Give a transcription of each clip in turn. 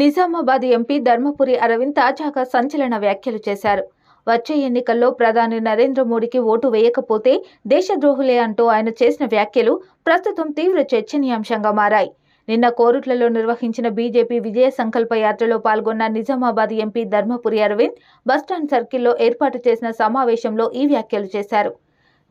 Nizamabad MP Dharmapuri Arvind తాజాగా సంచలన వ్యాఖ్యలు చేశారు. వచ్చే ఎన్నికల్లో ప్రధాని నరేంద్ర మోడీకి ఓటు వేయకపోతే దేశద్రోహులే అంటూ ఆయన చేసిన వ్యాఖ్యలు ప్రస్తుతం తీవ్ర చర్చనీయాంశంగా మారాయి. నిన్న కోరుట్లలో నిర్వహించిన బీజేపీ విజయ సంకల్ప యాత్రలో పాల్గొన్న Nizamabad MP Dharmapuri Arvind bus stand సర్కిల్లో ఏర్పాటు చేసిన సమావేశంలో ఈ వ్యాఖ్యలు చేశారు.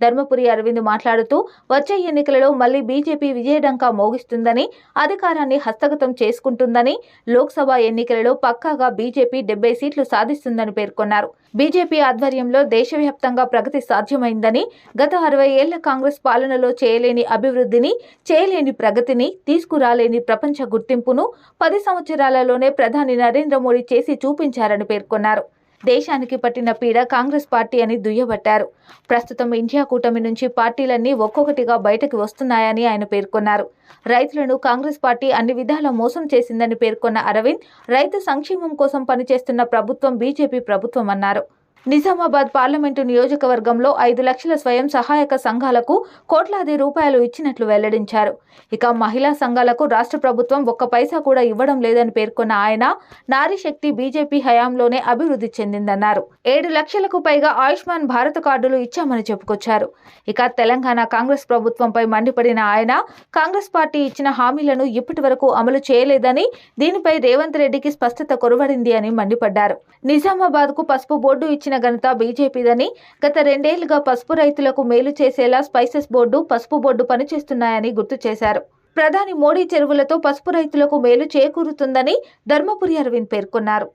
ధర్మపురి అరవింద్ మాట్లాడుతూ వచ్చే ఎన్నికలలో మళ్ళీ బీజేపీ విజయడంకా మోగిస్తుందని అధికారాన్ని హస్తగతం చేసుకుంటుందని లోక్సభ ఎన్నికలలో పక్కాగా బీజేపీ డెబ్బై సీట్లు సాధిస్తుందని పేర్కొన్నారు. బీజేపీ ఆధ్వర్యంలో దేశవ్యాప్తంగా ప్రగతి సాధ్యమైందని గత అరవై ఏళ్ళ కాంగ్రెస్ పాలనలో చేయలేని అభివృద్ధిని చేయలేని ప్రగతిని తీసుకురాలేని ప్రపంచ గుర్తింపును పది సంవత్సరాలలోనే ప్రధాని నరేంద్ర మోడీ చేసి చూపించారని పేర్కొన్నారు. దేశానికి పట్టిన పీడ కాంగ్రెస్ పార్టీ అని దుయ్యబట్టారు. ప్రస్తుతం ఇండియా కూటమి నుంచి పార్టీలన్నీ ఒక్కొక్కటిగా బయటకు వస్తున్నాయని ఆయన పేర్కొన్నారు. రైతులను కాంగ్రెస్ పార్టీ అన్ని విధాల మోసం చేసిందని పేర్కొన్న అరవింద్ రైతు సంక్షేమం కోసం పనిచేస్తున్న ప్రభుత్వం బీజేపీ ప్రభుత్వం అన్నారు. నిజామాబాద్ పార్లమెంటు నియోజకవర్గంలో ఐదు లక్షల స్వయం సహాయక సంఘాలకు కోట్లాది రూపాయలు ఇచ్చినట్లు వెల్లడించారు. ఇక మహిళా సంఘాలకు రాష్ట్ర ప్రభుత్వం ఒక్క పైసా కూడా ఇవ్వడం లేదని పేర్కొన్న ఆయన నారీ శక్తి బీజేపీ హయాంలోనే అభివృద్ధి చెందిందన్నారు. ఏడు లక్షలకు పైగా ఆయుష్మాన్ భారత్ కార్డులు ఇచ్చామని చెప్పుకొచ్చారు. ఇక తెలంగాణ కాంగ్రెస్ ప్రభుత్వంపై మండిపడిన ఆయన కాంగ్రెస్ పార్టీ ఇచ్చిన హామీలను ఇప్పటి వరకు అమలు చేయలేదని దీనిపై రేవంత్ రెడ్డికి స్పష్టత కొరవడింది అని మండిపడ్డారు. నిజామాబాద్కు పసుపు బోర్డు ఇచ్చిన ఘనత బీజేపీదని గత రెండేళ్ళుగా పసుపు రైతులకు మేలు చేసేలా స్పైసెస్ బోర్డు పసుపు బోర్డు పనిచేస్తున్నాయని గుర్తు చేశారు. ప్రధాని మోడీ చెరువులతో పసుపు రైతులకు మేలు చేకూరుతుందని ధర్మపురి అరవింద్ పేర్కొన్నారు.